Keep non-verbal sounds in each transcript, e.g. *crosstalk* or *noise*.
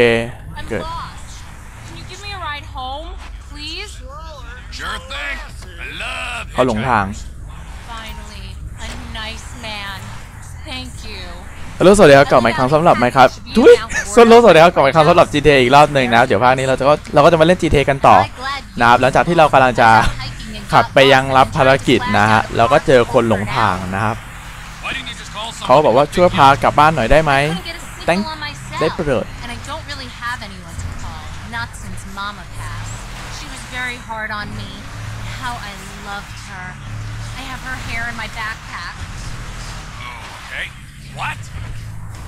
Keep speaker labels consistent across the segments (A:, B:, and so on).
A: เค
B: I'm
A: Good.
B: lost. Can you give me a ride home, please?
C: Sure thing. I love
A: เขาหลงทาง
B: Finally, a nice man. Thank you.
A: ฮัลโหลสวัสดีครับกลับมาอีกครั้งสำหรับไหมครับทุยสวัสดีสวัสดีครับกลับมาอีกครั้งสำหรับ GTA อีกรอบหนึ่งนะครับเดี๋ยวภาคนี้เราจะก็เราก็จะมาเล่น GTA กันต่อนะครับหลังจากที่เรากำลังจะขับไปยังรับภารกิจนะฮะเราก็เจอคนหลงทางนะครับ
C: Why didn't you just call
A: เขาบอกว่าช่วยพากลับบ้านหน่อยได้ไหม Thank-
B: Thank
A: ได้โปรด
B: have anyone to call. Not since Mama passed. She was very hard on me. How I loved her. I have her hair in my backpack.
C: Okay. What?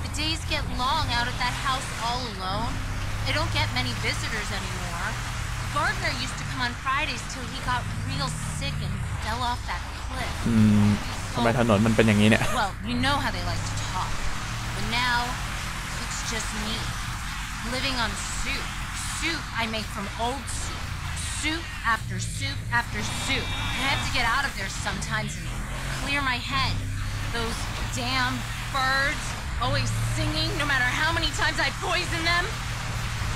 B: The days get long out at that house all alone. I don't get many visitors anymore. Gardner used to come on Fridays till he got real sick and fell off that cliff.
A: อืมทำไมถนนมันเป็นอย่างนี้เนี่ย
B: Well, you know how they like to talk. But now, it's just me. Living on soup. Soup I make from old soup. Soup after soup after soup. I have to get out of there sometimes and clear my head. Those damn birds always singing no matter how many times I poison them.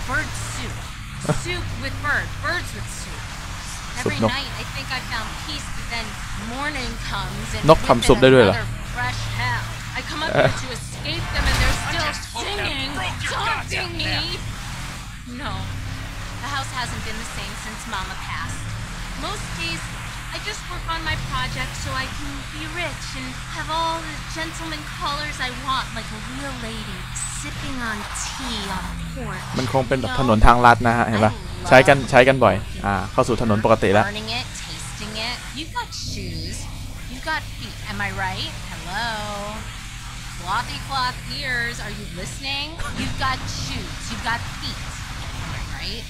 B: Bird soup. *laughs* soup with bird. Birds with soup. Every
A: Soup, no.
B: night I think I found peace, but then morning comes and
A: นกทำซุปได้ด้วยเหรอ
B: another fresh hell. I come up here *laughs* to escape them and they're still
C: just hope that
B: singing,
C: broke your
B: taunting
C: goddamn
B: me. No, the house hasn't been the same since Mama passed. Most days, I just work on my project so I can be rich and have all the gentleman colors I want, like a real lady sipping on tea on a porch.
A: มันคงเป็นแบบถนนทางลัดนะฮะเห็นปะใช้กันใช้กันบ่อย อ่า เข้าสู่ถนนปกติแล้ว
B: Burning it, tasting it. You've got shoes. You've got feet. Am I right? Hello. Flothy cloth ears. Are you listening? You've got shoes. You've got feet. Right?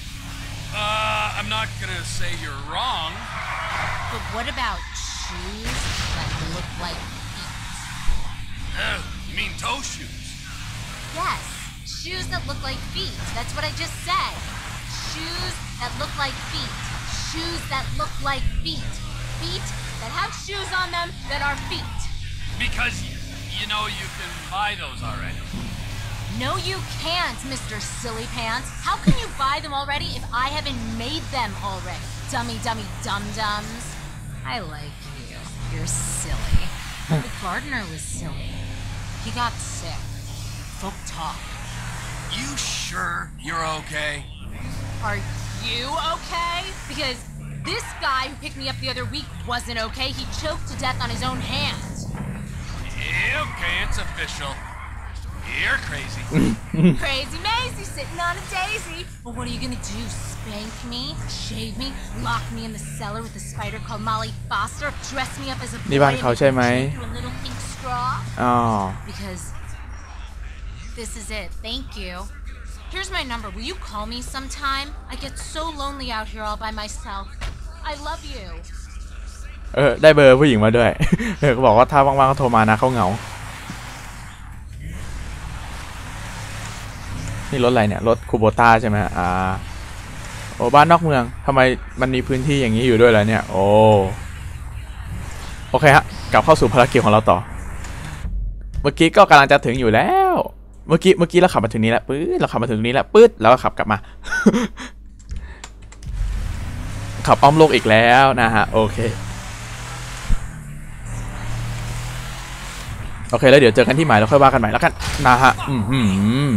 C: Uh, I'm not gonna say you're wrong.
B: But what about shoes that look like feet?
C: Oh, you mean toe shoes?
B: Yes, shoes that look like feet. That's what I just said. Shoes that look like feet. Shoes that look like feet. Feet that have shoes on them that are feet.
C: Because you know you can buy those already.
B: No, you can't, Mr. Silly Pants. How can you buy them already if I haven't made them already? Dummy, dummy, dum dums. I like you. You're silly. the *laughs* gardener was silly. He got sick. Folk talk.
C: You sure you're okay?
B: Are you okay? Because this guy who picked me up the other week wasn't okay. He choked to death on his own hand.
C: Okay, it's official. You're crazy. *laughs*
B: crazy Maisie sitting on a daisy. Well, what are you gonna do? Spank me? Shave me? Lock me in the cellar with a spider called Molly Foster? Dress me up as a boy and through a little pink straw?
A: Oh.
B: Because this is it. Thank you. Here's my number. Will you call me sometime? I get so lonely out here all by myself. I love you.
A: เออได้เบอร์ผู้หญิงมาด้วยเออบอกว่าถ้าว่างๆก็โทรมานะเขาเหงา นี่รถอะไรเนี่ยรถคูโบต้าใช่ไหมอ่าโอ้บ้านนอกเมืองทำไมมันมีพื้นที่อย่างนี้อยู่ด้วยล่ะเนี่ย โอ้โอเคฮะกลับเข้าสู่ภารกิจของเราต่อ เมื่อกี้ก็กำลังจะถึงอยู่แล้ว เมื่อกี้เมื่อกี้เราขับมาถึงนี้แล้วปื๊ดเราขับมาถึงตรงนี้แล้วปื๊ดแล้วก็ขับกลับมา ขับอ้อมโลกอีกแล้วนะฮะโอเค โอเคแล้วเดี๋ยวเจอกันที่หมายแล้วค่อยว่ากันใหม่แล้วกันนะฮะอืมหืม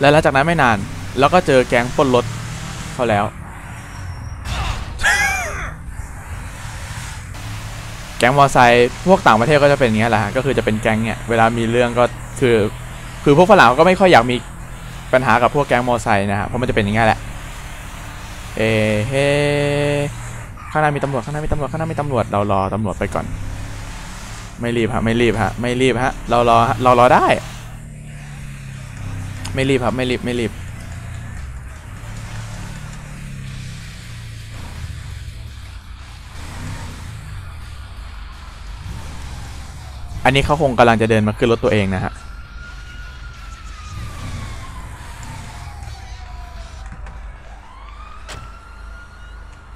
A: แล้วหลังจากนั้นไม่นาน แล้วก็เจอแก๊งปล้นรถเขาแล้ว แก๊งมอไซค์พวกต่างประเทศก็จะเป็นอย่างเงี้ยแหละฮะก็คือจะเป็นแก๊งเนี่ยเวลามีเรื่องก็คือ คือพวกฝรั่งก็ไม่ค่อยอยากมีปัญหากับพวกแก๊งมอไซค์นะฮะเพราะมันจะเป็นอย่างเงี้ยแหละเอเฮข้างหน้ามีตำรวจข้างหน้ามีตำรวจข้างหน้ามีตำรวจเรารอตำรวจไปก่อน ไม่รีบฮะไม่รีบฮะไม่รีบฮะเรารอฮะเรารอได้ ไม่รีบครับไม่รีบไม่รีบอันนี้เขาคงกำลังจะเดินมาขึ้นรถตัวเองนะฮะ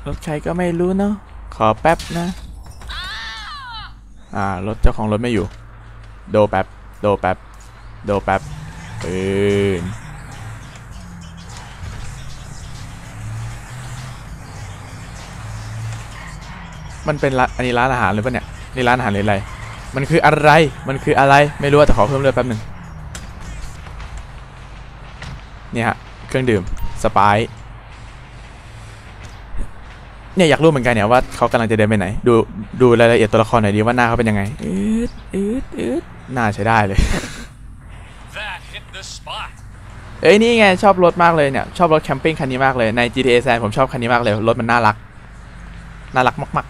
A: รถใครก็ไม่รู้เนาะขอแป๊บนะ อ่ารถเจ้าของรถไม่อยู่ โดแป๊บโดแป๊บโดแป๊บปืนมันเป็นร้านอันนี้ร้านอาหารหรือเปล่าเนี่ยนี่ร้านอาหารหรืออะไร มันคืออะไร มันคืออะไร ไม่รู้แต่ขอเพิ่มเลือดแป๊บหนึ่งเนี่ยฮะ เครื่องดื่มสไปซ์ เนี่ยอยากรู้เหมือนกันเนี่ยว่าเขากำลังจะเดินไปไหน ดูดูรายละเอียดตัวละครหน่อยดีว่าหน้าเขาเป็นยังไงอืดอืดอืดหน้าใช้ได้เลย
C: That hit the spot.
A: เอ้ยนี่ไงชอบรถมากเลยเนี่ยชอบรถแคมปิ้งคันนี้มากเลยใน GTA San ผมชอบคันนี้มากเลยรถมันน่ารักน่ารักมาก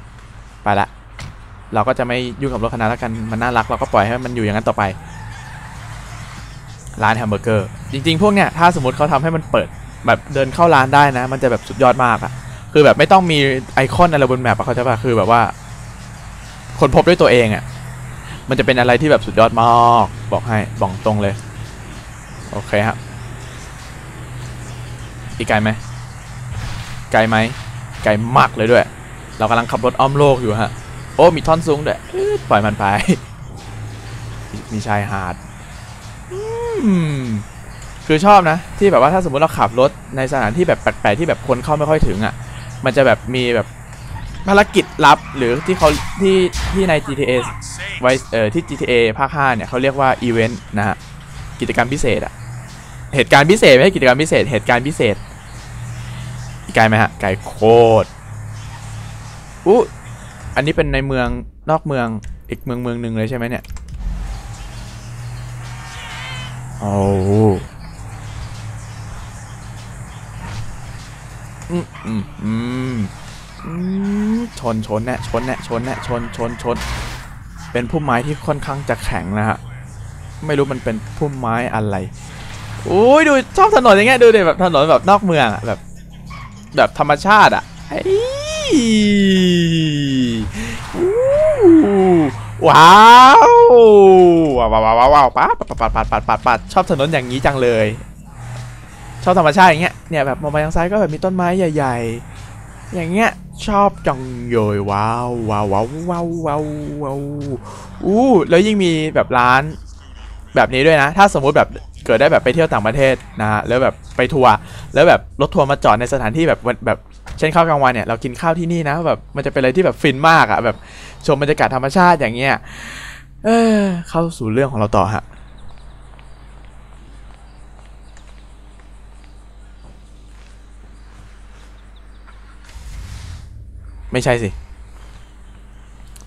A: ๆ ไปละเราก็จะไม่ยุ่งกับรถคันนั้นแล้วกันมันน่ารักเราก็ปล่อยให้มันอยู่อย่างนั้นต่อไป ร้านแฮมเบอร์เกอร์จริงๆ พวกเนี้ยถ้าสมมติเขาทำให้มันเปิดแบบเดินเข้าร้านได้นะ มันจะแบบสุดยอดมากอะ คือแบบไม่ต้องมีไอคอนอะไรบนแมปอะเขาใจปะคือแบบว่า คนพบด้วยตัวเองอะมันจะเป็นอะไรที่แบบสุดยอดมากบอกให้บอกตรงเลย โอเคครับอีกไกลไหมไกลไหมไกลมากเลยด้วย เรากำลังขับรถอ้อมโลกอยู่ฮะ โอ้มีท่อนสูงด้วยปล่อยมันไป มีชายหาดคือชอบนะ ที่แบบว่าถ้าสมมติเราขับรถในสถานที่แบบแปลกๆที่แบบคนเข้าไม่ค่อยถึงอะ มันจะแบบมีแบบภารกิจลับหรือที่เขาที่ที่ใน GTA ไว้เอ่อที่ GTA ภาค5เนี่ยเขาเรียกว่าอีเวนต์นะฮะกิจกรรมพิเศษอะเหตุการณ์พิเศษไม่ใช่กิจกรรมพิเศษ เหตุการณ์พิเศษกไกลไหมฮะไกลโคตรอู้อันนี้เป็นในเมืองนอกเมืองอีกเมืองเมืองหนึ่งเลยใช่ไหมเนี่ยโอ้ อืมอืมอืมอืมชนชนแน่ชนแน่ชนแน่ชนชนชน เป็นพุ่มไม้ที่ค่อนข้างจะแข็งนะฮะ ไม่รู้มันเป็นพุ่มไม้อะไรอุ้ยดูชอบถนนอย่างเงี้ยดูดิแบบถนนแบบนอกเมืองอะแบบ แบบธรรมชาติอะเฮ้ยว้าวว้าวว้าวว้าวว้าดปัดปัดปัดปัดปัดปัดชอบถนนอย่างนี้จังเลย ชอบธรรมชาติอย่างเงี้ยเนี่ยแบบมองไปทางซ้ายก็แบบมีต้นไม้ใหญ่ ๆ อย่างเงี้ยชอบจังเลยว้าวว้าวว้าวว้าวว้าวว้าวอู้แล้วยิ่งมีแบบร้านแบบนี้ด้วยนะ ถ้าสมมุติแบบเกิดได้แบบไปเที่ยวต่างประเทศนะฮะแล้วแบบไปทัวร์แล้วแบบรถทัวร์มาจอดในสถานที่แบบแบบเช่นข้าวกลางวันเนี่ยเรากินข้าวที่นี่นะแบบมันจะเป็นอะไรที่แบบฟินมากอะแบบชมบรรยากาศธรรมชาติอย่างเงี้ยเออเข้าสู่เรื่องของเราต่อฮะ ไม่ใช่สิ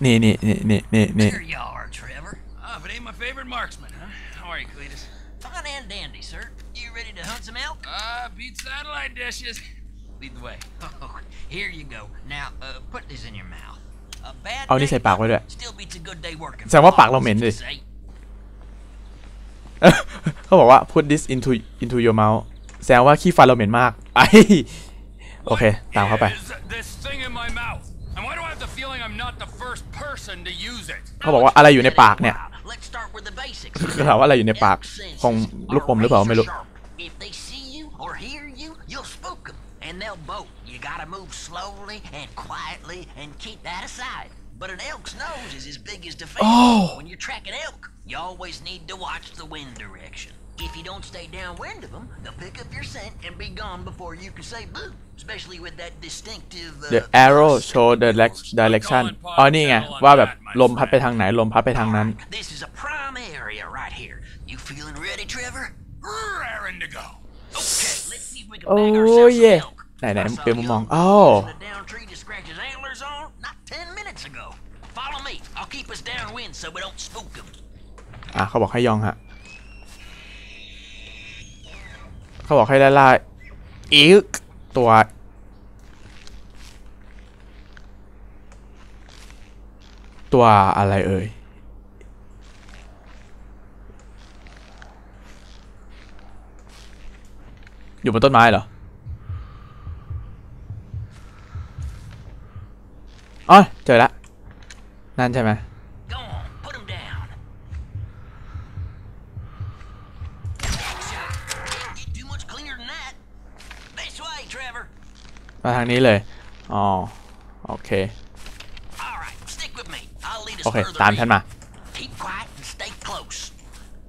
A: นี่นี่นี่นี่นี่นี่
D: Here you are, Trevor.
C: Ah, but ain't my favorite marksman, huh? How are you, Cletus?
D: Fine and dandy, sir. You ready to hunt some elk?
C: Ah, beat satellite dishes. Lead the way.
D: Oh, here you go. Now, uh, put this in your mouth. A bad
A: เอานี่ใส่
D: day
A: ปากไว้ด้วย
D: still beats a good day working.
A: แสดงว่าปากเราเหม็นดิ
D: Say,
A: เขาบอกว่า put this into into your mouth แสดงว่าขี้ฟันเราเหม็นมาก ไอ โอเค ตามเข้าไป
C: Is this thing in my mouth? And why do I have the feeling I'm not the first person to use it?
A: เขาบอกว่าอะไรอยู่ในปากเนี่ย
D: Let's start with the basics.
A: คือถามว่าอะไรอยู่ในปากคงลูกอมหรือเปล่าไม่รู้
D: If they see you or hear you, you'll spook them, and they'll bolt. You gotta move slowly and quietly and keep that aside. But an elk's nose is as big as the face.
A: Oh.
D: When you're tracking elk, you always need to watch the wind direction. If you don't stay downwind of them, they'll pick up your scent and be gone before you can say boo. Especially with that distinctive. Uh,
A: the arrow show the direct- direction อ๋อนี่ไง ว่าแบบลมพัดไปทางไหน ลมพัดไปทางนั้น
D: This is a prime area right here. You feeling ready, Trevor?
C: Raring to go.
D: Okay, let's see if we can
A: Oh,
D: bag ourselves some
A: yeah.
D: elk.
A: ไหนไหน
D: I saw
A: เป็นมุมมอง
D: young
A: อ้า
D: buck in the down tree to scratch his antlers on not ten minutes ago. Follow me. I'll keep us downwind so we don't spook them.
A: อ่ะเขาบอกให้ยองฮะ เขาบอกให้ไล่ล่าอีกตัวตัวอะไรเอ่ย อยู่บนต้นไม้เหรออ๋อเจอละนั่นใช่ไหม มาทางนี้เลย อ๋อ โอเค
D: All right, stick with me. I'll lead us
A: โอเค
D: further
A: ตามฉัน
D: in.
A: มา
D: Keep quiet and stay close.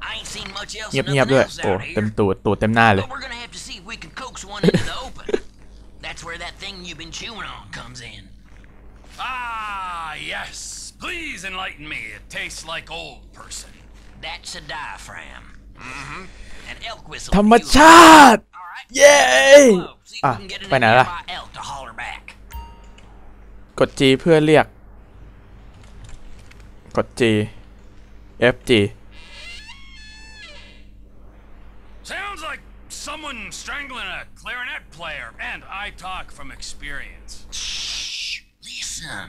D: I ain't seen much else
A: เงียบ
D: of
A: เงียบ
D: nothing
A: ด้วย
D: else
A: โอ้
D: out
A: เต็ม
D: here.
A: ตูดตูดเต็มหน้าเลย
D: But we're gonna have to see if we can coax one into the open. That's where that thing you've been chewing on comes in.
C: Ah, yes. Please enlighten me. It tastes like old person.
D: That's a diaphragm. Mm-hmm. An elk whistle.
A: ธรรม
D: for you.
A: ชาติ
D: All right.
A: เย้
D: Whoa, see if
A: อะ
D: we can get
A: ไป
D: an
A: ไหนล่ะ
D: nearby elk to holler back.
A: กด G เพื่อเรียก กด G F G
C: Sounds like someone strangling a clarinet player, and I talk from experience.
D: Shh. Listen.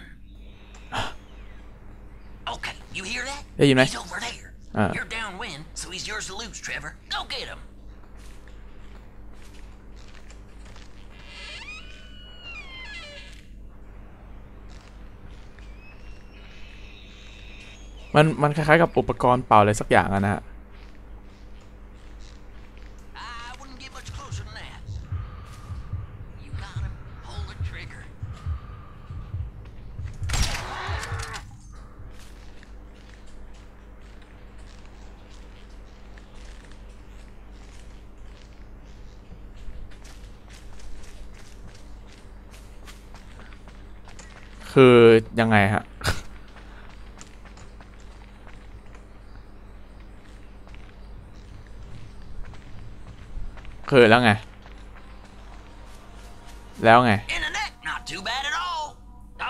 D: Okay, you hear that?
A: ได้ยินไหม
D: He's over there.
A: Ah.
D: You're downwind, so he's yours to lose, Trevor. Go get him.
A: มันมันคล้ายๆกับอุปกรณ์เป่าอะไรสักอย่างอะนะฮะคือยังไงฮะ คือแล้วไง แล้วไง
D: In the neck, not too bad at all.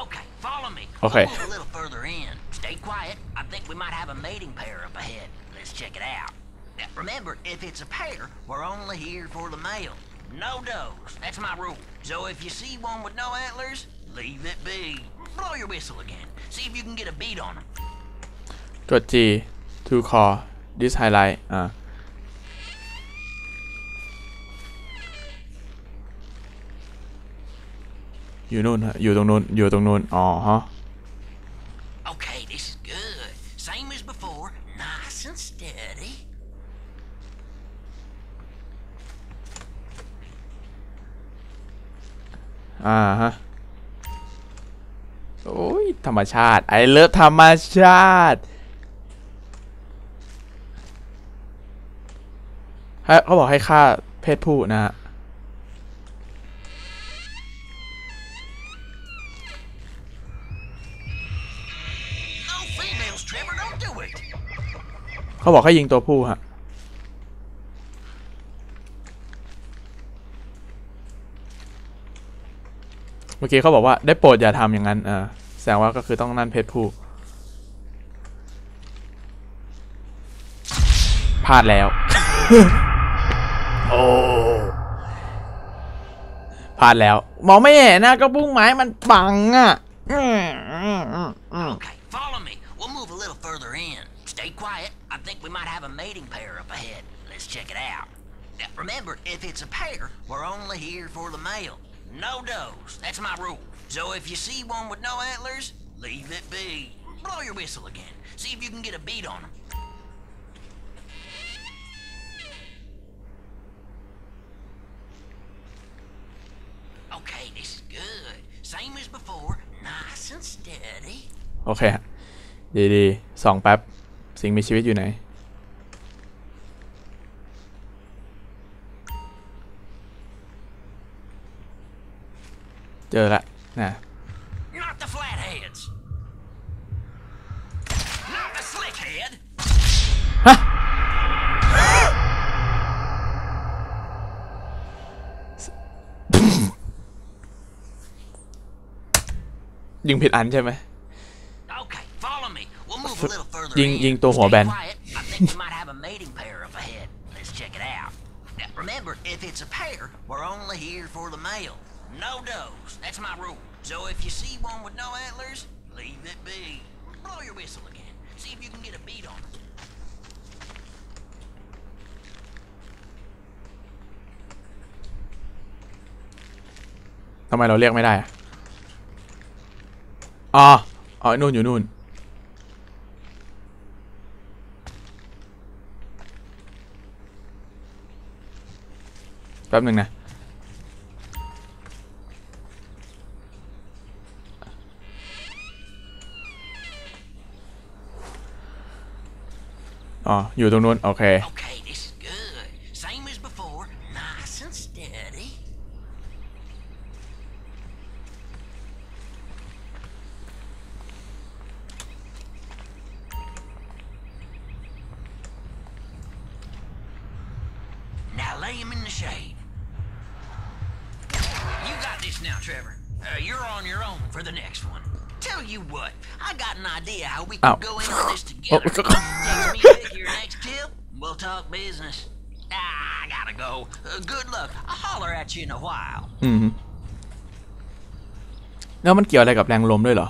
D: Okay, follow me.
A: Okay.
D: We'll move a little further in. Stay quiet. I think we might have a mating pair up ahead. Let's check it out. Now, remember, if it's a pair, we're only here for the male. No does. That's my rule. So if you see one with no antlers, leave it be. Blow your whistle again. See if you can get a beat on them.
A: กด G to call this highlight อ่า อยู่นู่นฮะอยู่ตรงนู้นอยู่ตรงนู้นอ๋อฮะ
D: Okay, this is good. Same as before. Nice and steady.
A: อ่าฮะโอ้ยธรรมชาติไอเลิฟธรรมชาติให้เขาบอกให้ค่าเพศผู้นะฮะ
D: females, Trevor. Don't do it.
A: เขาบอกให้ยิงตัวผู้ฮะ เมื่อกี้เขาบอกว่าได้โปรดอย่าทำอย่างนั้นอ่าแสดงว่าก็คือต้องนั่นเพศผู้พลาดแล้ว โอ้พลาดแล้ว มองไม่เห็นนะก็บุ้งไม้มันบังอะอืมอืมอืมอืม
D: Okay, follow me. We'll move a little further in. Stay quiet. I think we might have a mating pair up ahead. Let's check it out. Now, remember, if it's a pair, we're only here for the male. No does. That's my rule. So if you see one with no antlers, leave it be. Blow your whistle again. See if you can get a beat on them. Okay, this is good. Same as before. Nice and steady.
A: Okay, ดีดีๆสองแป๊บ สิ่งมีชีวิตอยู่ไหน เจอละนะ
D: Not the flatheads. Not the slickhead.
A: ยิงผิดอันใช่ไหม
D: have a mating pair up ahead. Let's check it out. Now, remember, if it's a pair, we're only here for the male. No does. That's my rule. So if you see one with no antlers, leave it be. Blow your whistle again. See if you can get a beat on them.
A: ทำไมเราเรียกไม่ แป๊บหนึ่งนะ อ๋อ อยู่ตรงนู้น โอเค
D: I gotta go. Uh, good luck. I'll holler at you in a while.
A: อืมแล้วมันเกี่ยวอะไรกับแรงลมด้วยเหรอ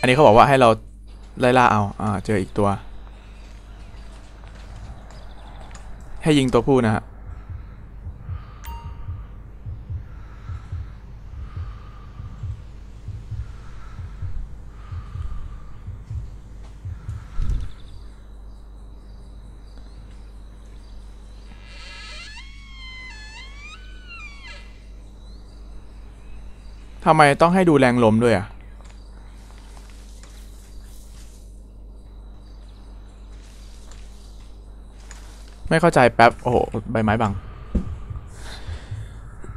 A: อันนี้เขาบอกว่าให้เราไล่ล่าเอา อ่า เจออีกตัว ให้ยิงตัวผู้นะฮะำไมต้องให้ดูแรงลมด้วยอะไม่เข้าใจแป๊บ โอ้โห ใบไม้บัง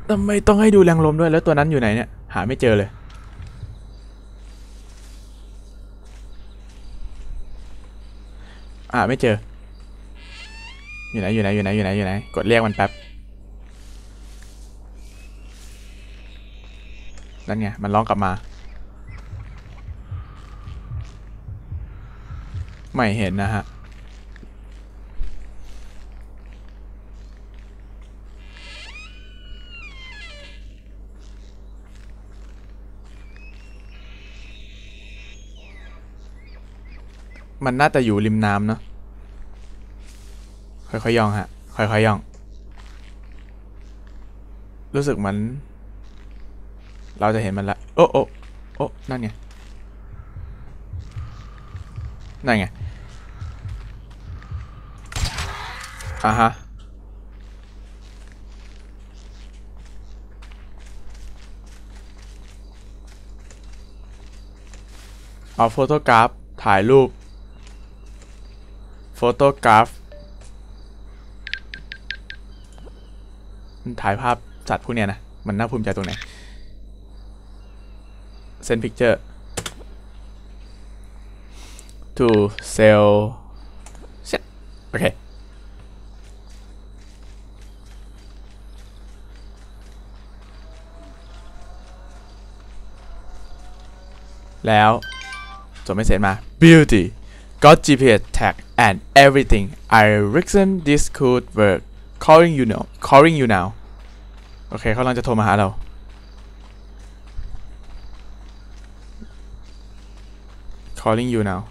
A: ทำไมต้องให้ดูแรงลมด้วย แล้วตัวนั้นอยู่ไหนเนี่ย หาไม่เจอเลย อ่าไม่เจอ อยู่ไหน อยู่ไหน อยู่ไหน อยู่ไหน อยู่ไหน กดเรียกมันแป๊บ นั่นไง มันร้องกลับมา ไม่เห็นนะฮะ มันน่าจะอยู่ริมน้ำเนาะค่อยๆย่องฮะ ค่อยๆย่อง รู้สึกเหมือน เราจะเห็นมันละ โอ้โอ้โอ้นั่นไง นั่นไง อ่าฮะ เอาโฟโตกราฟ ถ่ายรูป โฟโตกราฟถ่ายภาพสัตว์พวกเนี้ยนะ มันน่าภูมิใจตรงไหน send picture to sell shit โอเค แล้วจบไม่เสร็จมา beauty got GPS tag and everything I reckon this could work calling you now calling you now โอเคเขากำลังจะโทรมาหาเรา calling you now.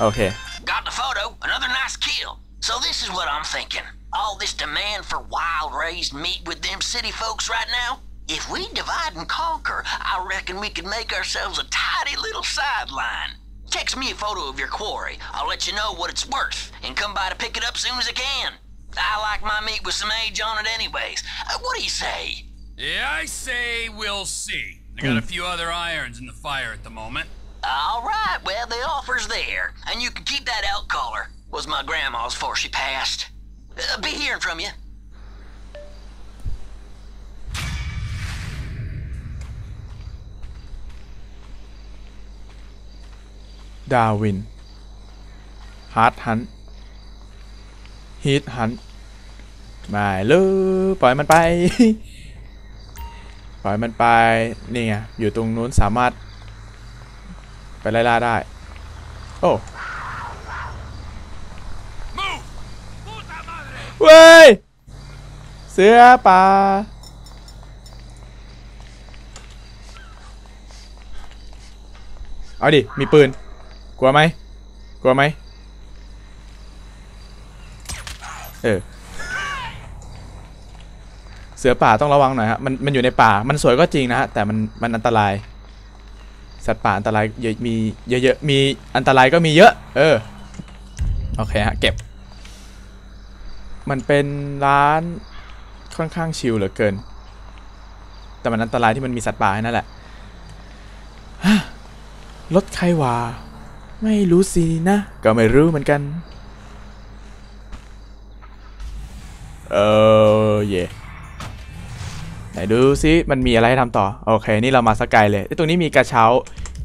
A: Okay.
D: Got the photo. Another nice kill. So this is what I'm thinking. All this demand for wild raised meat with them city folks right now? If we divide and conquer, I reckon we could make ourselves a tidy little sideline. Text me a photo of your quarry. I'll let you know what it's worth and come by to pick it up soon as I can. I like my meat with some age on it anyways. Uh, what do you say?
C: Yeah, I say we'll see. I got a few other irons in the fire at the moment.
D: All right, well, the offer's there, and you can keep that elk collar. Was my grandma's before she passed. Uh, be hearing from you.
A: ดาวิน ฮาร์ดฮันฮีทฮันไม่เลยปล่อยมันไป *laughs* ปล่อยมันไป นี่ไง อยู่ตรงนู้นสามารถ ไปไล่ล่าได้ โอ้เว้ย เสือป่าเอาดิ มีปืน กลัวไหม กลัวไหม เออ สือป่าต้องระวังหน่อยฮะมันมันอยู่ในป่ามันสวยก็จริงนะฮะแต่มันมันอันตราย สัตว์ป่าอันตรายเยอะมีเยอะๆมีอันตรายก็มีเยอะ เออโอเคฮะเก็บ มันเป็นร้านค่อนข้างชิลเหลือเกิน แต่มันอันตรายที่มันมีสัตว์ป่านั่นแหละฮะรถใครวะไม่รู้สินะ ก็ไม่รู้เหมือนกัน เออเย่ ไหนดูซิมันมีอะไรให้ทำต่อ โอเค นี่เรามาสกายเลยเอ้ยตรงนี้มีกระเช้า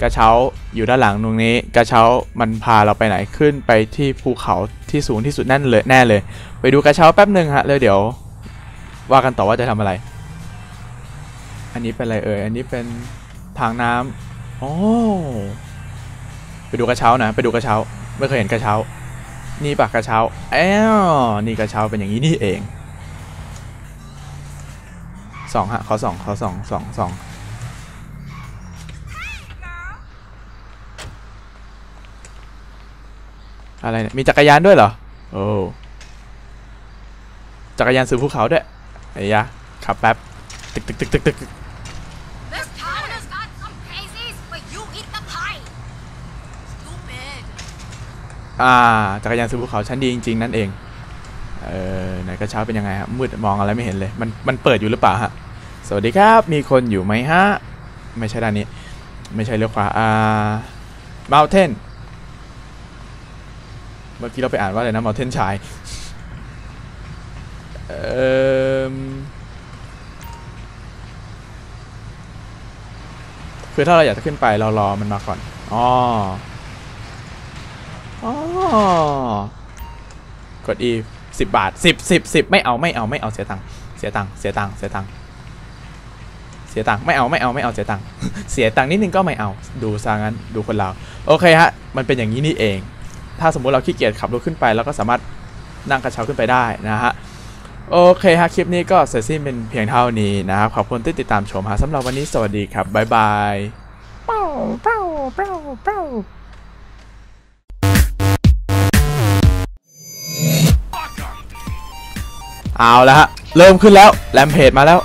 A: กระเช้าอยู่ด้านหลังตรงนี้ กระเช้ามันพาเราไปไหนขึ้นไปที่ภูเขาที่สูงที่สุดนั่นเลยแน่เลย ไปดูกระเช้าแป๊บหนึ่งฮะเลยเดี๋ยว ว่ากันต่อว่าจะทำอะไร อันนี้เป็นอะไรเอ่ยอันนี้เป็นทางน้ำโอ้ไปดูกระเช้านะไปดูกระเช้า ไม่เคยเห็นกระเช้า นี่ปากกระเช้าแอ้วนี่กระเช้าเป็นอย่างนี้นี่เอง สองฮะขอสองขอสองสองสองอะไรเนี่ยมีจักรยานด้วยเหรอ โอ้จักรยานสู่ภูเขาด้วยไอ้ยะขับแป๊บตึกตึกตึกตึกตึก
B: This town has got some crazies, but you eat the pie. Stupid.
A: อ่าจักรยานสู่ภูเขาชั้นดีจริง ๆ นั่นเอง เออไหนกระเช้าเป็นยังไงฮะมืดมองอะไรไม่เห็นเลย มันมันเปิดอยู่หรือเปล่าฮะสวัสดีครับมีคนอยู่ไหมฮะ ไม่ใช่ด้านนี้ ไม่ใช่เลี้ยวขวาอ่า mountain เมื่อกี้เราไปอ่านว่าอะไรนะ mountain ชายเอ่อคือถ้าเราอยากจะขึ้นไปเรารอมันมาก่อนอ๋ออ๋อกด E สิบบาทสิบสิบสิบไม่เอาไม่เอาไม่เอาเสียตังค์เสียตังค์เสียตังค์เสียตังค์เสียตังค์ไม่เอาไม่เอาไม่เอาเสียตังค์เสียตังค์นิดนึงก็ไม่เอาดูซะงั้นดูคนเราโอเคฮะมันเป็นอย่างนี้นี่เอง ถ้าสมมุติเราขี้เกียจขับรถขึ้นไปเราก็สามารถนั่งกระเช้าขึ้นไปได้นะฮะโอเคฮะคลิปนี้ก็เสร็จสิ้นเป็นเพียงเท่านี้นะครับขอบคุณที่ติดตามชมฮะสำหรับวันนี้สวัสดีครับบ๊ายบายเป้าเป้าเป้าเป้า เอาแล้วฮะ เริ่มขึ้นแล้วแรมเพจมาแล้ว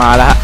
A: มาแล้วฮะ